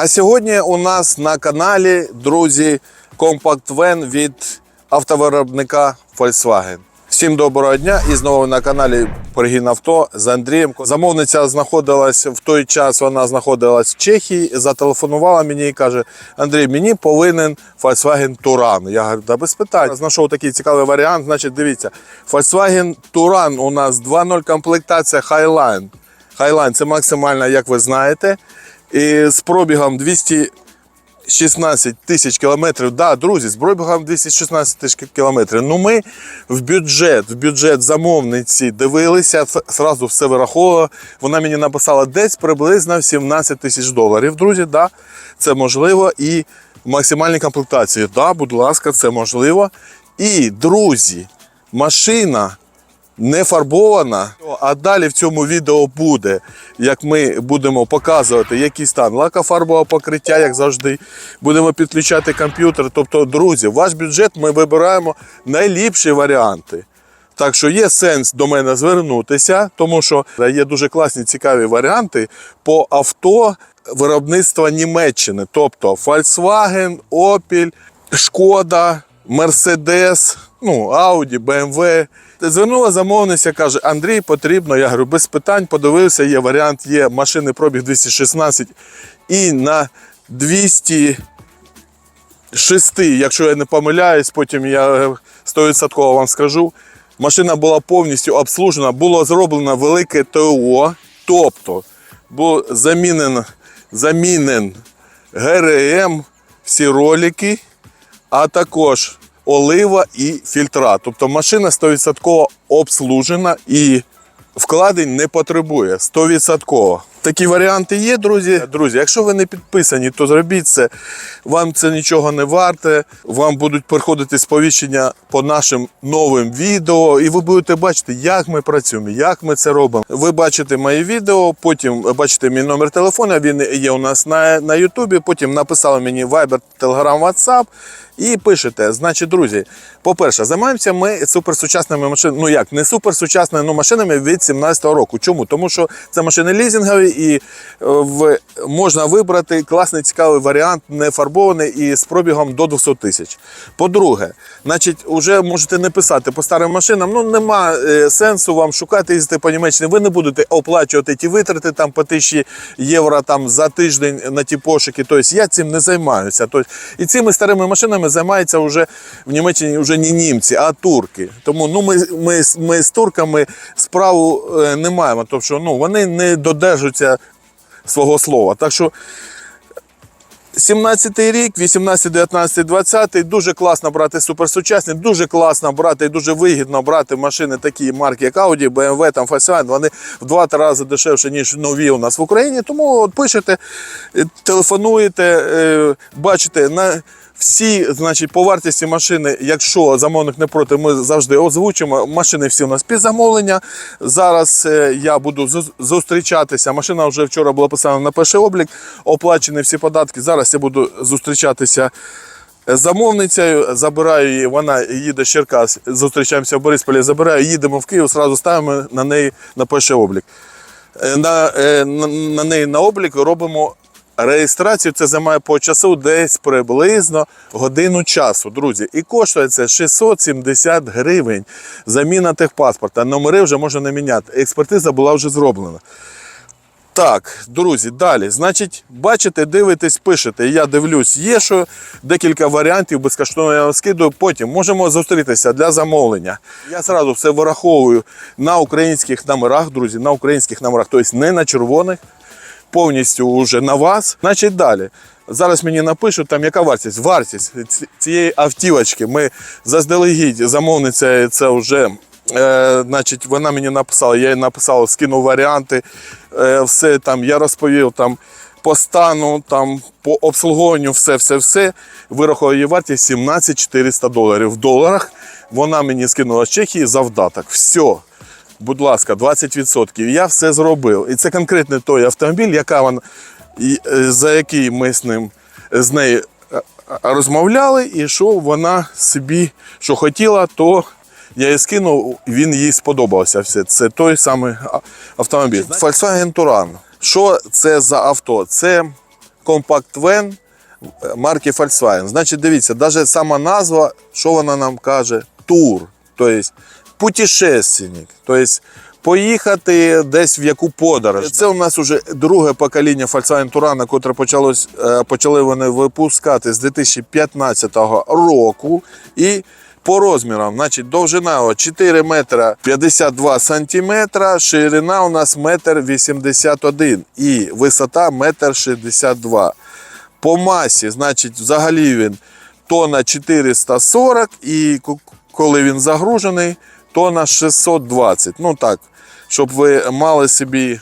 А сьогодні у нас на каналі, друзі, Compact Van від автовиробника Volkswagen. Всім доброго дня і знову на каналі Поргін Авто з Андрієм. Замовниця знаходилась в той час, вона знаходилась в Чехії, зателефонувала мені і каже: Андрій, мені повинен Volkswagen Touran. Я говорю, да без питань. Знайшов такий цікавий варіант. Значить, дивіться, Volkswagen Touran у нас 2.0 комплектація Highline. Highline це максимальна, як ви знаєте. І з пробігом 216 тисяч кілометрів. Да, друзі, з пробігом 216 тисяч кілометрів. Ну ми в бюджет, в бюджет замовниці дивилися, зразу все вираховувала. Вона мені написала десь приблизно 17 тисяч доларів. Друзі, да, це можливо. І максимальні комплектації. Да, будь ласка, це можливо. І, друзі, машина не фарбована. А далі в цьому відео буде, як ми будемо показувати, який стан лакофарбового покриття, як завжди. Будемо підключати комп'ютер. Тобто, друзі, ваш бюджет ми вибираємо найліпші варіанти. Так що є сенс до мене звернутися, тому що є дуже класні цікаві варіанти по авто виробництва Німеччини. Тобто Volkswagen, Opel, Шкода, Mercedes, ну, Audi, BMW. Звернула замовниця, каже, Андрій, потрібно. Я говорю, без питань, подивився, є варіант, є машини пробіг 216 і на 206, якщо я не помиляюсь, потім я е, 100% вам скажу. Машина була повністю обслужена, було зроблено велике ТО, тобто був замінен, замінен ГРМ, всі ролики, а також олива і фільтра. Тобто машина 100% обслужена і вкладень не потребує 100%. Такі варіанти є, друзі. Друзі, якщо ви не підписані, то зробіть це. Вам це нічого не варте. Вам будуть приходити сповіщення по нашим новим відео, і ви будете бачити, як ми працюємо, як ми це робимо. Ви бачите мої відео, потім бачите мій номер телефона. Він є у нас на, на Ютубі. Потім написали мені Viber, Telegram, WhatsApp. І пишете, значить, друзі, по-перше, займаємося ми суперсучасними машинами. Ну як, не суперсучасними ну, машинами від 17-го року. Чому? Тому що це машини і е, в, можна вибрати класний цікавий варіант, не фарбований і з пробігом до 200 тисяч. По-друге, значить, вже можете не писати по старим машинам, ну нема е, сенсу вам шукати, їздити по Німеччині. Ви не будете оплачувати ті витрати там по тисячі євро там, за тиждень на ті пошуки. Тобто я цим не займаюся. Тобто, і цими старими машинами займаються вже в Німеччині вже не німці, а турки. Тому ну, ми, ми, ми з турками справу е, не маємо. Тобто, що, ну, вони не додержуються свого слова. Так що 17-й рік, 18, 19, 20 дуже класно брати суперсучасні, дуже класно брати і дуже вигідно брати машини такі марки, як Audi, BMW, там Volkswagen, вони в 2-3 рази дешевше, ніж нові у нас в Україні. Тому от пишете, е, телефонуєте, е, бачите, на всі, значить, по вартості машини, якщо замовник не проти, ми завжди озвучимо. Машини всі у нас під замовлення. Зараз е, я буду зустрічатися. Машина вже вчора була поставлена на перший облік, оплачені всі податки. Зараз я буду зустрічатися з замовницею, забираю її, вона їде з Черкас, зустрічаємося в Борисполі, забираю, їдемо в Київ, одразу ставимо на неї на перший облік. Е, На, е, на, на неї на облік робимо реєстрацію. Це займає по часу десь приблизно годину часу, друзі. І коштує це 670 гривень. Заміна техпаспорта. Номери вже можна не міняти. Експертиза була вже зроблена. Так, друзі, далі. Значить, бачите, дивитесь, пишете. Я дивлюсь, є що декілька варіантів безкоштовно я вам скидаю. Потім можемо зустрітися для замовлення. Я зразу все вираховую на українських номерах, друзі, на українських номерах, тобто не на червоних, повністю вже на вас. Значить, далі. Зараз мені напишуть, там яка вартість. Вартість цієї автівочки. Ми заздалегідь замовниця це вже. Е, значить, вона мені написала, я їй написав, скинув варіанти, е, все там, я розповів там по стану, там, по обслуговуванню, все, все, все. Вирахував її вартість 17 400 доларів в доларах. Вона мені скинула з Чехії завдаток. Все. Будь ласка, 20%. Я все зробив. І це конкретно той автомобіль, яка вона, е, за який ми з ним з нею е, розмовляли, і що вона собі що хотіла, то я їй скинув, він їй сподобався. Все. Це той самий автомобіль. Volkswagen Touran. Що це за авто? Це Van е, марки Volkswagen. Значить, дивіться, навіть сама назва, що вона нам каже? Тур. Тобто путешественник. Тобто поїхати десь в яку подорож. Це у нас вже друге покоління Volkswagen Турана, котре почалось, е, почали вони випускати з 2015 року. І по розмірам, значить, довжина 4 метра 52 сантиметра, ширина у нас метр 81 і висота метр 62. По масі, значить, взагалі він тонна 440 і коли він загружений, тонна 620. Ну так, щоб ви мали собі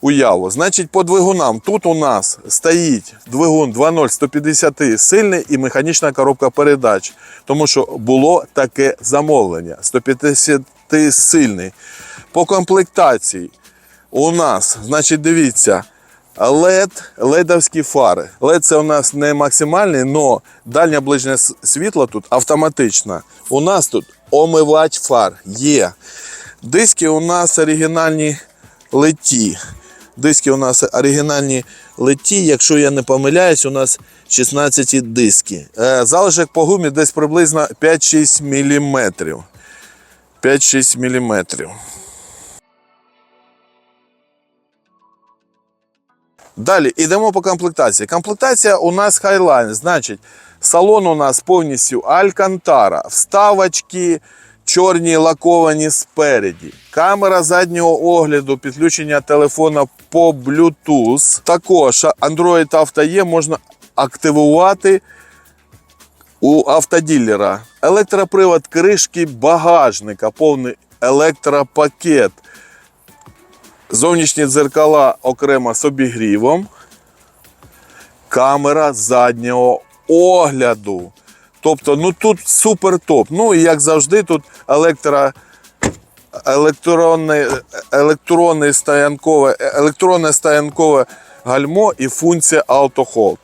уяву. Значить, по двигунам тут у нас стоїть двигун 2.0 150 сильний і механічна коробка передач. Тому що було таке замовлення. 150 сильний. По комплектації у нас, значить, дивіться. LED, ледовські фари. LED це у нас не максимальний, але дальнє ближнє світло тут автоматично. У нас тут омивач фар є. Диски у нас оригінальні леті. Диски у нас оригінальні леті. Якщо я не помиляюсь, у нас 16 диски. Е, Залишок по гумі десь приблизно 5-6 мм. 5-6 мм. Далі йдемо по комплектації. Комплектація у нас Highline, значить, салон у нас повністю Алькантара, вставочки чорні лаковані спереді, камера заднього огляду, підключення телефона по Bluetooth. Також Android Auto є, можна активувати у автоділера. Електропривод кришки багажника, повний електропакет. Зовнішні дзеркала окремо з обігрівом. Камера заднього огляду. Тобто, ну тут супер топ. Ну і як завжди, тут електро, електронне, електронне, стоянкове, електронне стоянкове гальмо і функція Auto Hold.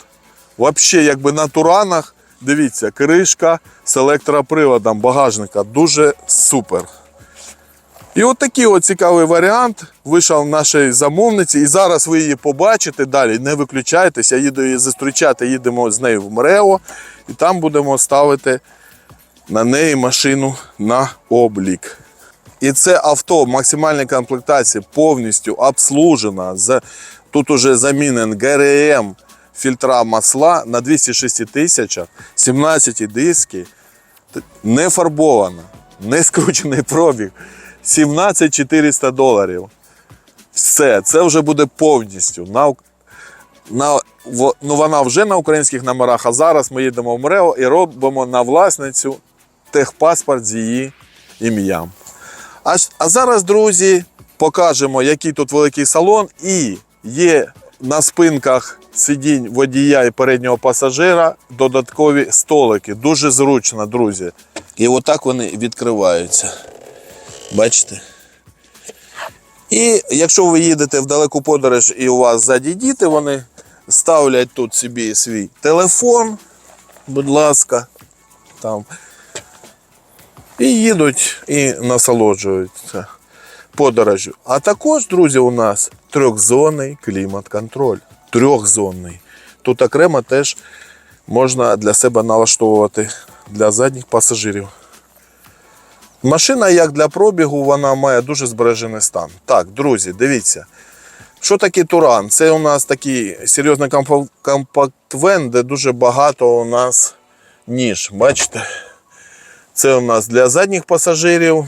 Взагалі, якби на туранах, дивіться, кришка з електроприводом багажника. Дуже супер. І от такий от цікавий варіант вийшов нашій замовниці. І зараз ви її побачите далі. Не виключайтеся, їду її зустрічати, їдемо з нею в МРЕО, і там будемо ставити на неї машину на облік. І це авто в максимальній комплектації повністю обслужено. З- Тут уже замінен ГРМ фільтра масла на 206 тисячах, 17 диски, не фарбована, не скручений пробіг. 17 400 доларів. Все, це вже буде повністю. На, на, ну, вона вже на українських номерах, а зараз ми їдемо в МРЕО і робимо на власницю техпаспорт з її ім'ям. А, а зараз, друзі, покажемо, який тут великий салон, і є на спинках сидінь водія і переднього пасажира додаткові столики. Дуже зручно, друзі. І отак вони відкриваються. Бачите? І якщо ви їдете в далеку подорож і у вас ззаді діти, вони ставлять тут собі свій телефон, будь ласка, там. І їдуть і насолоджуються подорожю. А також, друзі, у нас трьохзонний клімат-контроль. Трьохзонний. Тут окремо теж можна для себе налаштовувати для задніх пасажирів. Машина, як для пробігу, вона має дуже збережений стан. Так, друзі, дивіться. Що таке Туран? Це у нас такий серйозний компа- компакт-вен, де дуже багато у нас ніж. Бачите? Це у нас для задніх пасажирів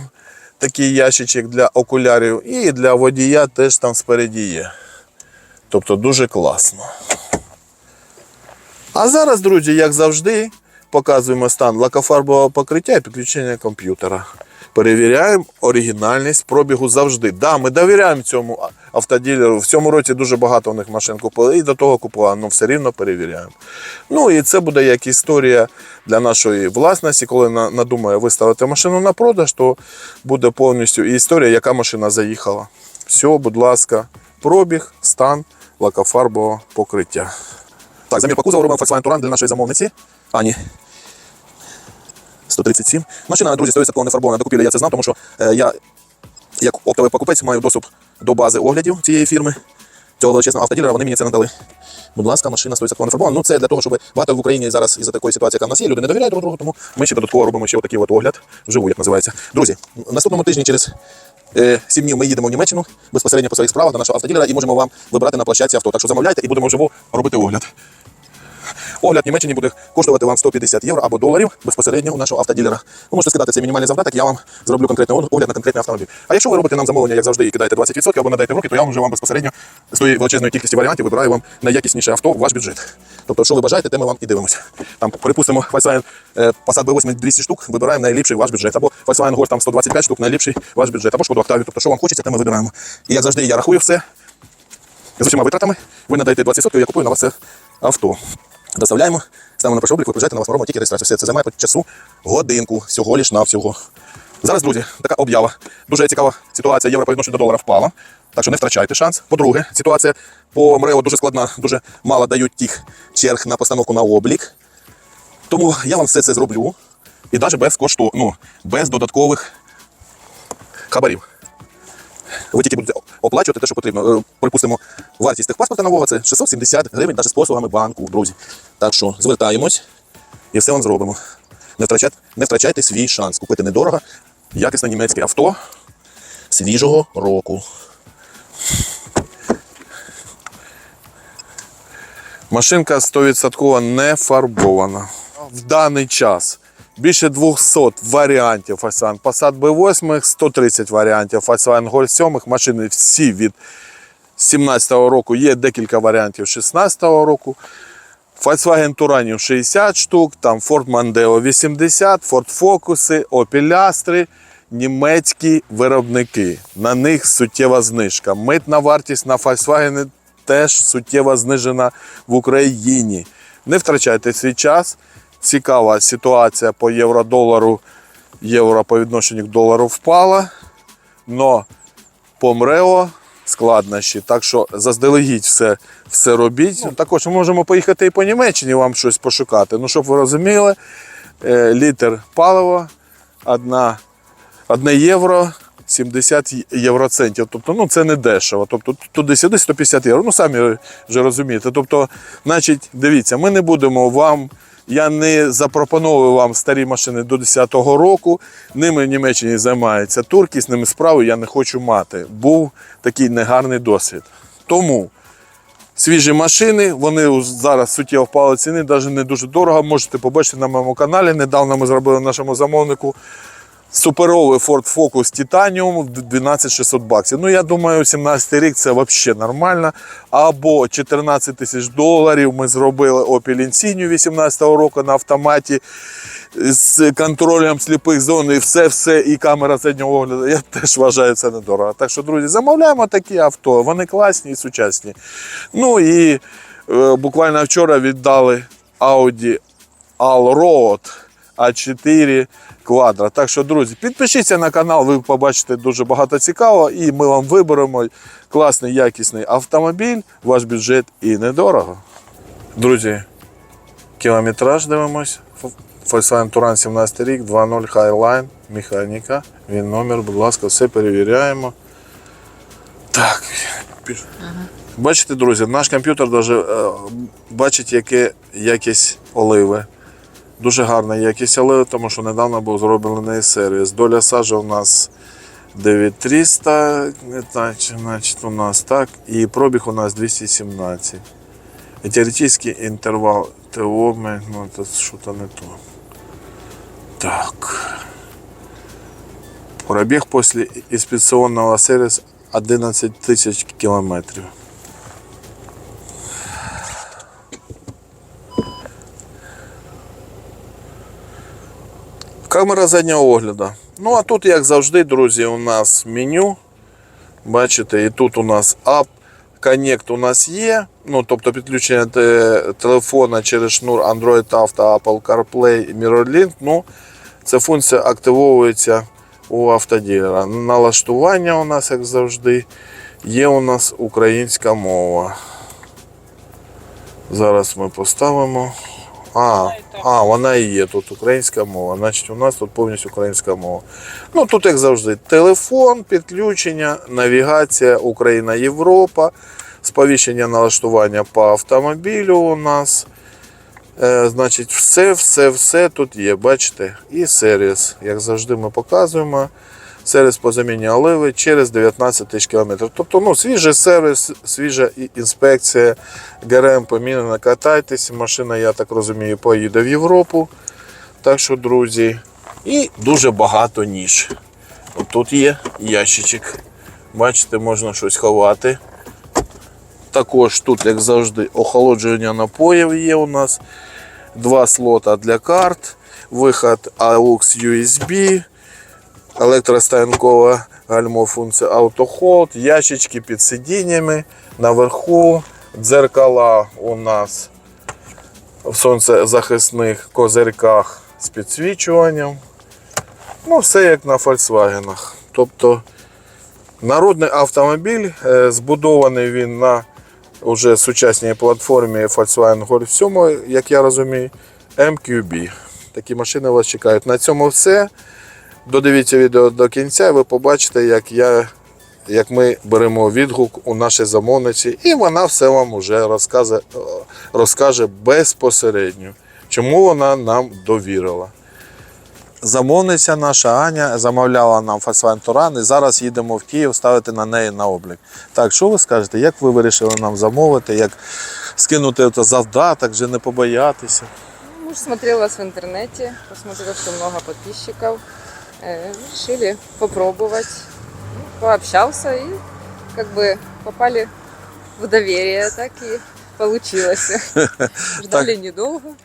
такий ящичок для окулярів, і для водія теж там спереді є. Тобто дуже класно. А зараз, друзі, як завжди, показуємо стан лакофарбового покриття і підключення комп'ютера. Перевіряємо оригінальність пробігу завжди. Да, ми довіряємо цьому автоділеру. В цьому році дуже багато у них машин купили і до того купували, але все рівно перевіряємо. Ну і це буде як історія для нашої власності. Коли надумає виставити машину на продаж, то буде повністю історія, яка машина заїхала. Все, будь ласка, пробіг, стан лакофарбового покриття. Так, замір по кузову робимо Volkswagen для нашої замовниці. Ані. 137. Машина, друзі, 100% не фарбована. До купівлі я це знав, тому що е, я, як оптовий покупець, маю доступ до бази оглядів цієї фірми, цього величезного автоділера, вони мені це надали. Будь ласка, машина 100% не фарбована. Ну це для того, щоб багато в Україні зараз із-за такої ситуації, яка в нас є, люди не довіряють друг другу, тому ми ще додатково робимо ще отакий от огляд вживу, як називається. Друзі, наступному тижні через е, 7 днів ми їдемо в Німеччину безпосередньо по своїх справах до нашого автоділера і можемо вам вибирати на площадці авто. Так що замовляйте і будемо вживу робити огляд. Огляд Німеччині буде коштувати вам 150 євро або доларів безпосередньо у нашого автоділера. Ви можете скидати цей мінімальний завдаток, я вам зроблю конкретний огляд на конкретний автомобіль. А якщо ви робите нам замовлення, як завжди, і кидаєте 20% або надаєте в руки, то я вам вже вам безпосередньо з тої величезної кількості варіантів вибираю вам найякісніше авто в ваш бюджет. Тобто, що ви бажаєте, те ми вам і дивимося. Там, припустимо, Volkswagen е, Passat B8 200 штук, вибираємо найліпший ваш бюджет. Або Volkswagen Golf там 125 штук, найліпший ваш бюджет. Або Шкоду Octavia. Тобто, що вам хочеться, те ми вибираємо. І як завжди, я рахую все з усіма витратами. Ви надаєте 20%, я купую на вас це авто. Доставляємо, ставимо на перший облік, ви приїжджаєте на вас тільки реєстрацію. Все це займає по часу годинку, всього лиш навсього. Зараз, друзі, така об'ява. Дуже цікава ситуація. Євро по відношенню до долара впала. Так що не втрачайте шанс. По-друге, ситуація по МРЕО дуже складна, дуже мало дають тих черг на постановку на облік. Тому я вам все це зроблю. І навіть без кошту, ну, без додаткових хабарів. Ви тільки будете оплачувати те, що потрібно. Е, Припустимо, вартість техпаспорта нового це 670 гривень, навіть з послугами банку, друзі. Так що звертаємось і все вам зробимо. Не втрачайте, не втрачайте свій шанс купити недорого, якісне німецьке авто свіжого року. Машинка 100% не фарбована. В даний час більше 200 варіантів Volkswagen Passat B8, 130 варіантів Volkswagen Golf 7. Машини всі від 17-го року, є декілька варіантів 16-го року. Volkswagen Touran 60 штук, там Ford Mondeo 80, Ford Focus, Opel Astra, німецькі виробники. На них суттєва знижка. Митна вартість на Volkswagen теж суттєво знижена в Україні. Не втрачайте свій час. Цікава ситуація по євро-долару. Євро по відношенню к долару впала. Но по МРЕО складнощі. Так що заздалегідь все, все робіть. Також ми можемо поїхати і по Німеччині вам щось пошукати. Ну, щоб ви розуміли, е, літр палива, одна, одне євро. 70 євроцентів. Тобто, ну це не дешево. Тобто туди-сюди 150 євро. Ну самі вже розумієте. Тобто, значить, дивіться, ми не будемо вам. Я не запропоную вам старі машини до 10-го року. Ними в Німеччині займається турки, з ними справу я не хочу мати. Був такий негарний досвід. Тому свіжі машини, вони зараз суттєво впали ціни, навіть не дуже дорого. Можете побачити на моєму каналі. Недавно ми зробили нашому замовнику суперовий Ford Focus Titanium в 12600 баксів. Ну, я думаю, 17 рік це взагалі нормально. Або 14 тисяч доларів ми зробили Opel Insignia 18 року на автоматі з контролем сліпих зон і все-все, і камера заднього огляду. Я теж вважаю це недорого. Так що, друзі, замовляємо такі авто. Вони класні і сучасні. Ну і е, буквально вчора віддали Audi Allroad А4 Quadro. Так що, друзі, підпишіться на канал, ви побачите дуже багато цікавого, і ми вам виберемо класний якісний автомобіль, ваш бюджет і недорого. Друзі, кілометраж дивимось. Volkswagen Touran 17 рік, 2.0 Highline, механіка. Він номер, будь ласка, все перевіряємо. Так, піш- Бачите, друзі, наш комп'ютер даже, е, бачить, яке якість оливи. Дуже гарна якість оливи, тому що недавно був зроблений сервіс. Доля сажі у нас 9300, значить, у нас так, і пробіг у нас 217. І теоретичний інтервал ТО, ну це що-то не то. Так. Пробіг після інспекційного сервісу 11 тисяч кілометрів. Камера заднього огляду. Ну а тут, як завжди, друзі, у нас меню. Бачите, і тут у нас App Connect у нас є. Ну, тобто підключення телефона через шнур Android Auto, Apple CarPlay і MirrorLink. Ну, ця функція активовується у автоділера. Налаштування у нас, як завжди, є у нас українська мова. Зараз ми поставимо. А, а, вона і є тут українська мова. Значить, у нас тут повністю українська мова. Ну тут, як завжди, телефон, підключення, навігація, Україна, Європа, сповіщення налаштування по автомобілю у нас. Е, значить, все, все, все тут є. Бачите? І сервіс. Як завжди, ми показуємо. Сервіс по заміні оливи через 19 тисяч кілометрів. Тобто, ну, свіжий сервіс, свіжа інспекція, ГРМ помінена, катайтесь. Машина, я так розумію, поїде в Європу. Так що, друзі, і дуже багато ніж. Тут є ящичок. Бачите, можна щось ховати. Також тут, як завжди, охолодження напоїв є у нас. Два слота для карт, виход AUX USB, електростанкова гальмофункція автохолд, ящички під сидіннями, наверху, дзеркала у нас в сонцезахисних козирках з підсвічуванням. Ну, все як на Volkswagen. Тобто народний автомобіль, е, збудований він на уже сучасній платформі Volkswagen Golf 7, як я розумію, MQB. Такі машини вас чекають. На цьому все. Додивіться відео до кінця, і ви побачите, як, я, як ми беремо відгук у нашій замовниці, і вона все вам уже розкаже, розкаже безпосередньо, чому вона нам довірила. Замовниця наша Аня замовляла нам Volkswagen Touran і зараз їдемо в Київ ставити на неї на облік. Так, що ви скажете, як ви вирішили нам замовити, як скинути це завдаток, вже не побоятися? Муж смотрел вас в интернете, посмотрел, что много подписчиков. Э, Решили попробовать. Ну, Пообщался и как бы попали в доверие, так и получилось. Ждали недолго.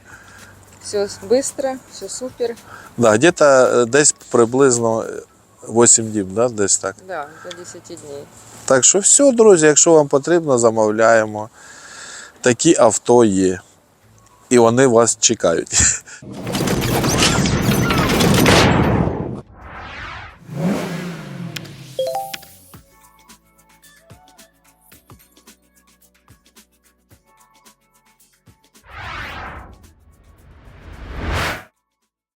Все быстро, все супер. Да, где-то е, десь приблизно 8 діб, да, десь так. Да, до 10 дней. Так що все, друзі, якщо вам потрібно, замовляємо. Такі авто є. І вони вас чекають.